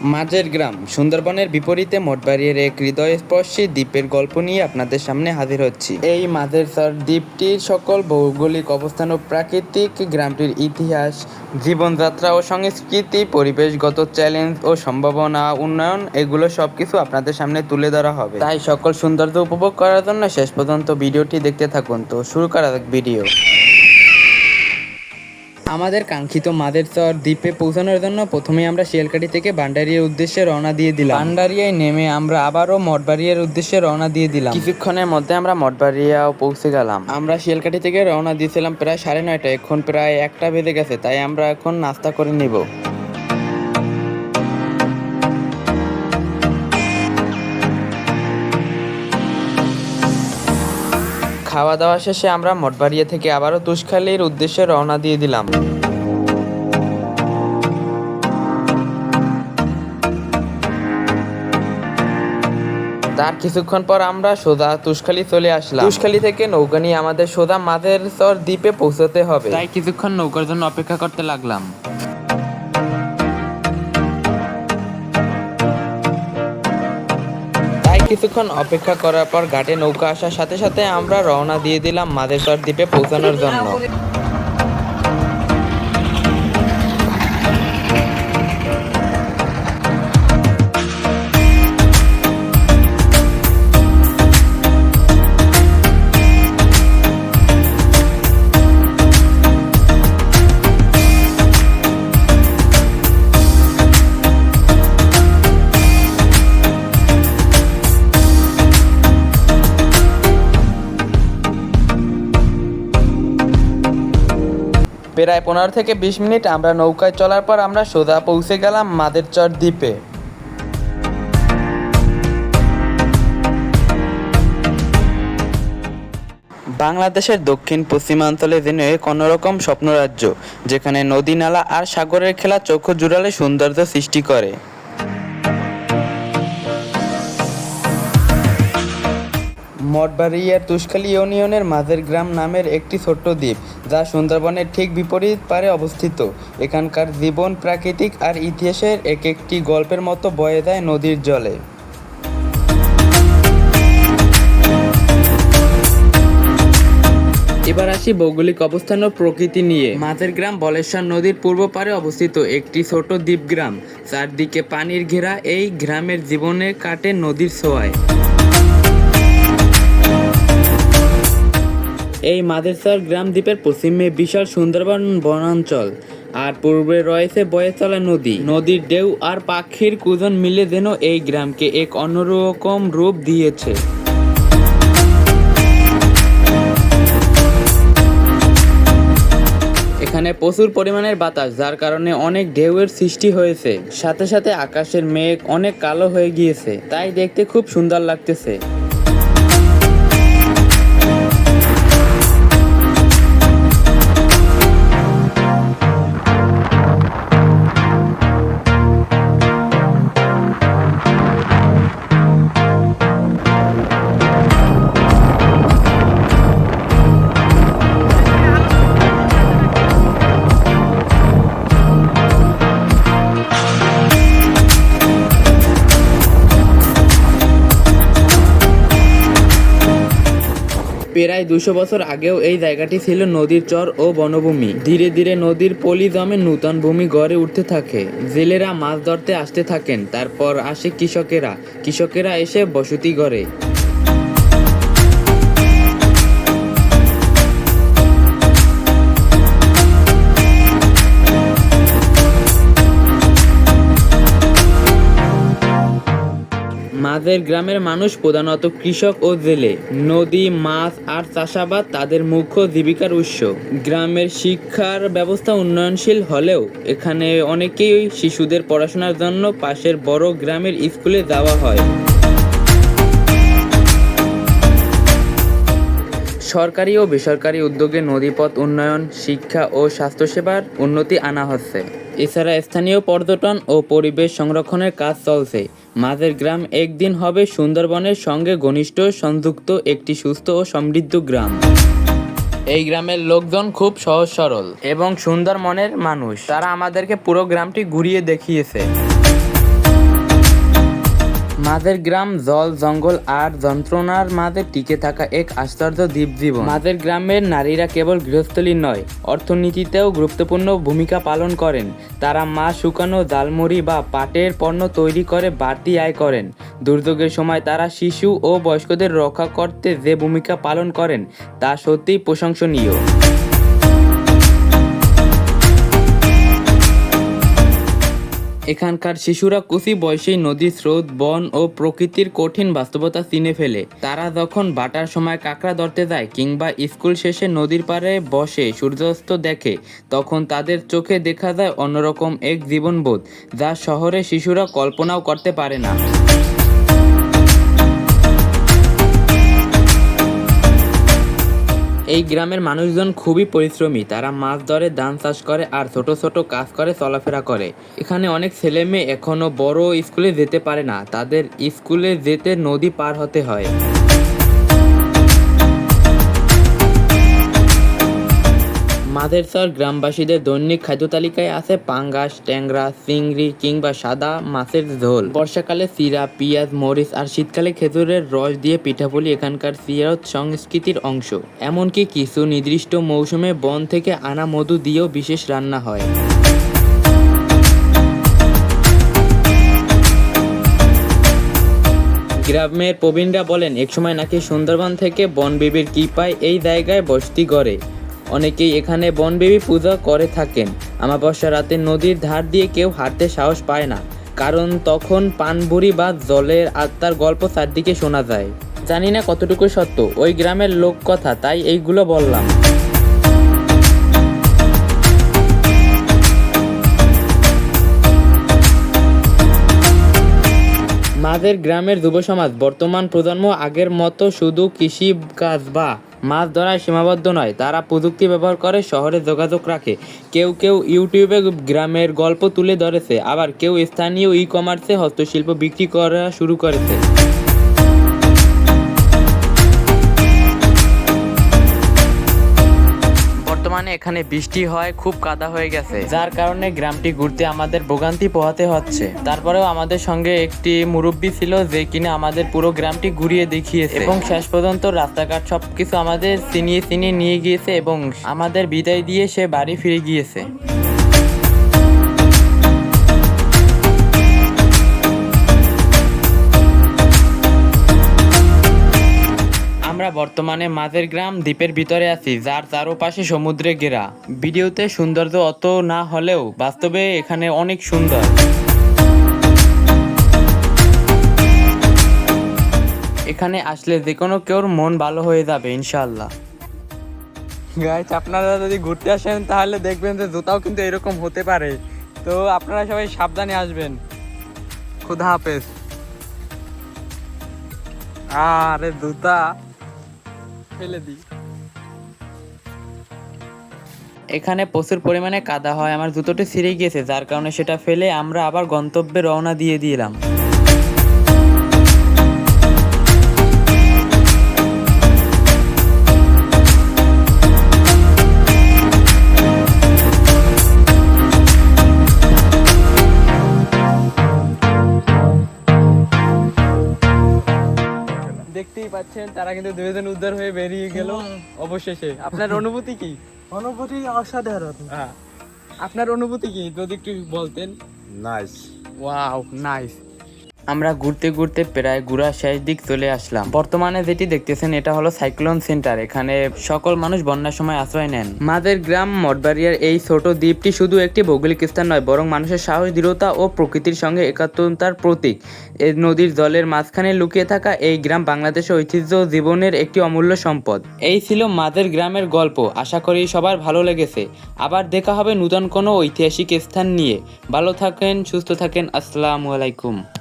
মাঝের গ্রাম। সুন্দরবনের বিপরীতে মঠবাড়িয়ার এক হৃদয়স্পর্শী দ্বীপের গল্প নিয়ে আপনাদের সামনে হাজির হচ্ছি। এই মাঝের স্বর দ্বীপটির সকল ভৌগোলিক অবস্থান ও প্রাকৃতিক গ্রামটির ইতিহাস, জীবনযাত্রা ও সংস্কৃতি, পরিবেশগত চ্যালেঞ্জ ও সম্ভাবনা, উন্নয়ন, এগুলো সব কিছু আপনাদের সামনে তুলে ধরা হবে। তাই সকল সৌন্দর্য উপভোগ করার জন্য শেষ পর্যন্ত ভিডিওটি দেখতে থাকুন। তো শুরু করা ভিডিও। আমাদের কাঙ্ক্ষিত মাদের চর দ্বীপে পৌঁছানোর জন্য প্রথমে আমরা শিয়ালকাঠি থেকে ভান্ডারিয়ার উদ্দেশ্যে রওনা দিয়ে দিলাম। ভান্ডারিয়ায় নেমে আমরা আবারও মঠবাড়িয়ার উদ্দেশ্যে রওনা দিয়ে দিলাম। কিছুক্ষণের মধ্যে আমরা মঠবাড়িয়াও পৌঁছে গেলাম। আমরা শিয়ালকাঠি থেকে রওনা দিয়েছিলাম প্রায় সাড়ে নয়টা এখন প্রায় একটা বেজে গেছে তাই আমরা এখন নাস্তা করে নিব। খাওয়া দাওয়া শেষে আমরা মঠবাড়িয়া থেকে আবারও তুষখালির উদ্দেশ্যে রওনা দিয়ে দিলাম। তার কিছুক্ষণ পর আমরা সোজা তুষখালি চলে আসলাম। তুষখালি থেকে নৌকা নিয়ে আমাদের সোজা মাঝের দ্বীপে পৌঁছতে হবে। তাই কিছুক্ষণ নৌকার জন্য অপেক্ষা করতে লাগলাম। কিছুক্ষণ অপেক্ষা করার পর ঘাটে নৌকা আসার সাথে সাথে আমরা রওনা দিয়ে দিলাম মাদেশ্বর দ্বীপে পৌঁছানোর জন্য। প্রায় পনেরো থেকে বিশ মিনিট আমরা নৌকায় চলার পর আমরা সোজা পৌঁছে গেলাম মাদেরচর দ্বীপে। বাংলাদেশের দক্ষিণ পশ্চিমাঞ্চলে যেন কোনোরকম স্বপ্ন রাজ্য যেখানে নদী নালা আর সাগরের খেলা চক্ষু জুড়ালে সৌন্দর্য সৃষ্টি করে। মঠবাড়িয়ার তুষখালী ইউনিয়নের মাঝের গ্রাম নামের একটি ছোট্ট দ্বীপ যা সুন্দরবনের ঠিক বিপরীত পারে অবস্থিত। এখানকার জীবন প্রাকৃতিক আর ইতিহাসের এক একটি গল্পের মতো বয়ে যায় নদীর জলে। এবার আসি ভৌগোলিক অবস্থান ও প্রকৃতি নিয়ে। মাঝের গ্রাম বলেশ্বর নদীর পূর্ব পারে অবস্থিত একটি ছোট দ্বীপ গ্রাম চারদিকে পানির ঘেরা এই গ্রামের জীবনে কাটে নদীর ছোঁয়ায়। এই মাদেরচর গ্রাম দ্বীপের পশ্চিমে বিশাল সুন্দরবন বনাঞ্চল আর পূর্বে রয়েছে বয়ে চলা নদী। নদীর ঢেউ আর পাখির কুজন মিলে যেন এই গ্রামকে এক অন্যরকম রূপ দিয়েছে। এখানে প্রচুর পরিমাণের বাতাস, যার কারণে অনেক ঢেউয়ের সৃষ্টি হয়েছে। সাথে সাথে আকাশের মেঘ অনেক কালো হয়ে গিয়েছে, তাই দেখতে খুব সুন্দর লাগতেছে। প্রায় দুশো বছর আগেও এই জায়গাটি ছিল নদীর চর ও বনভূমি। ধীরে ধীরে নদীর পলি জমে নূতন ভূমি গড়ে উঠতে থাকে। জেলেরা মাছ ধরতে আসতে থাকেন, তারপর আসে কৃষকেরা। কৃষকেরা এসে বসতি গড়ে। মাঝের গ্রামের মানুষ প্রধানত কৃষক ও জেলে। নদী, মাছ আর চাষাবাদ তাদের মুখ্য জীবিকার উৎস। গ্রামের শিক্ষার ব্যবস্থা উন্নয়নশীল হলেও এখানে অনেকেই শিশুদের পড়াশোনার জন্য পাশের বড় গ্রামের স্কুলে যাওয়া হয়। সরকারি ও বেসরকারি উদ্যোগে নদীপথ উন্নয়ন, শিক্ষা ও স্বাস্থ্যসেবার উন্নতি আনা হচ্ছে। এছাড়া স্থানীয় পর্যটন ও পরিবেশ সংরক্ষণের কাজ চলছে। মাঝের গ্রাম একদিন হবে সুন্দরবনের সঙ্গে ঘনিষ্ঠ সংযুক্ত একটি সুস্থ ও সমৃদ্ধ গ্রাম। এই গ্রামের লোকজন খুব সহজ সরল এবং সুন্দর মনের মানুষ। তারা আমাদেরকে পুরো গ্রামটি ঘুরিয়ে দেখিয়েছে। মাঝের গ্রাম জল, জঙ্গল আর যন্ত্রণার মাঝে টিকে থাকা এক আশ্চর্য দ্বীপ জীবন। মাঝের গ্রামের নারীরা কেবল গৃহস্থলী নয়, অর্থনীতিতেও গুরুত্বপূর্ণ ভূমিকা পালন করেন। তারা মাছ শুকানো জালমুড়ি বা পাটের পণ্য তৈরি করে, বাড়তি আয় করেন। দুর্যোগের সময় তারা শিশু ও বয়স্কদের রক্ষা করতে যে ভূমিকা পালন করেন, তা সত্যিই প্রশংসনীয়। এখানকার শিশুরা কুচি বয়সেই নদীর স্রোত, বন ও প্রকৃতির কঠিন বাস্তবতা চিনে ফেলে। তারা যখন বাটার সময় কাঁকড়া ধরতে যায় কিংবা স্কুল শেষে নদীর পাড়ে বসে সূর্যাস্ত দেখে, তখন তাদের চোখে দেখা যায় অন্যরকম এক জীবনবোধ যা শহরে শিশুরা কল্পনাও করতে পারে না। এই গ্রামের মানুষজন খুবই পরিশ্রমী। তারা মাছ ধরে, ধান চাষ করে আর ছোট ছোট কাজ করে, চলাফেরা করে। এখানে অনেক ছেলে মেয়ে এখনও বড় স্কুলে যেতে পারে না। তাদের স্কুলে যেতে নদী পার হতে হয়। মাদেরচর গ্রামবাসীদের দৈনিক খাদ্য তালিকায় আছে পাঙ্গাস, ট্যাংরা, চিংড়ি কিংবা সাদা মাছের ঝোল। বর্ষাকালে চিরা পেঁয়াজ, মরিচ আর শীতকালে খেজুরের রস দিয়ে পিঠাপুলি এখানকার সিয়ারত সংস্কৃতির অংশ। এমনকি কিছু নির্দিষ্ট মৌসুমে বন থেকে আনা মধু দিয়েও বিশেষ রান্না হয়। গ্রামের প্রবীণরা বলেন, একসময় নাকি সুন্দরবন থেকে বনবিবির কি পায় এই জায়গায় বসতি গড়ে। অনেকেই এখানে বনবিবি পূজা করে থাকেন। আমাবস্যা রাতে নদীর ধার দিয়ে কেউ হাঁটতে সাহস পায় না, কারণ তখন পানবুড়ি বা জলের আত্মার গল্প চারদিকে শোনা যায়। জানি না কতটুকু সত্য, ওই গ্রামের লোক কথা, তাই এইগুলো বললাম। মাঝের গ্রামের যুব সমাজ বর্তমান প্রজন্ম আগের মতো শুধু কৃষি কাজ বা মাছ ধরায় সীমাবদ্ধ নয়, তারা প্রযুক্তি ব্যবহার করে, শহরে যোগাযোগ রাখে। কেউ কেউ ইউটিউবে গ্রামের গল্প তুলে ধরেছে, আবার কেউ স্থানীয় ই কমার্সে হস্তশিল্প বিক্রি করা শুরু করেছে। বর্তমানে এখানে বৃষ্টি হয়, খুব কাদা হয়ে গেছে। যার কারণে গ্রামটি ঘুরতে আমাদের ভোগান্তি পোহাতে হচ্ছে। তারপরেও আমাদের সঙ্গে একটি মুরব্বী ছিল যে কিনা আমাদের পুরো গ্রামটি ঘুরিয়ে দেখিয়েছে। এবং শেষ পর্যন্ত রাস্তাঘাট সবকিছু আমাদের চিনিয়ে চিনিয়ে নিয়ে গিয়েছে এবং আমাদের বিদায় দিয়ে সে বাড়ি ফিরে গিয়েছে। বর্তমানে মাঝের গ্রাম দ্বীপের ভিতরে আছি, যার চারপাশে সমুদ্রে ঘেরা। ভিডিওতে সৌন্দর্য অত না হলেও বাস্তবে এখানে অনেক সুন্দর। এখানে আসলে যে কোনো কেউর মন ভালো হয়ে যাবে ইনশাল্লাহ গাইজ আপনারা যদি ঘুরতে আসেন, তাহলে দেখবেন যে জুতাও কিন্তু এরকম হতে পারে। তো আপনারা সবাই সাবধানে আসবেন। খুদা হাফেজ। আরে জুতা। ফেলে দিই। এখানে প্রচুর পরিমাণে কাদা হয়, আমার জুতোটি ছিঁড়ে গিয়েছে, যার কারণে সেটা ফেলে আমরা আবার গন্তব্যে রওনা দিয়ে দিলাম। পাচ্ছেন তারা কিন্তু দুজন উদ্ধার হয়ে বেরিয়ে গেল। অবশেষে। আপনার অনুভূতি কি? অনুভূতি অসাধারণ। হ্যাঁ। আপনার অনুভূতি কি? যদি একটু বলতেন। নাইস ওয়াও নাইস আমরা ঘুরতে ঘুরতে প্রায় ঘুরা শেষ দিক চলে আসলাম। বর্তমানে যেটি দেখতেছেন, এটা হলো সাইক্লোন সেন্টার। এখানে সকল মানুষ বন্যার সময় আশ্রয় নেন। মাদের গ্রাম মঠবাড়িয়ার এই ছোট দ্বীপটি শুধু একটি ভৌগোলিক স্থান নয়, বরং মানুষের সাহস, দৃঢ়তা ও প্রকৃতির সঙ্গে একাত্মতার প্রতীক। এই নদীর জলের মাঝখানে লুকিয়ে থাকা এই গ্রাম বাংলাদেশের ঐতিহ্য জীবনের একটি অমূল্য সম্পদ। এই ছিল মাদের গ্রামের গল্প। আশা করি সবার ভালো লেগেছে। আবার দেখা হবে নূতন কোনো ঐতিহাসিক স্থান নিয়ে। ভালো থাকেন, সুস্থ থাকেন। আসসালামু আলাইকুম।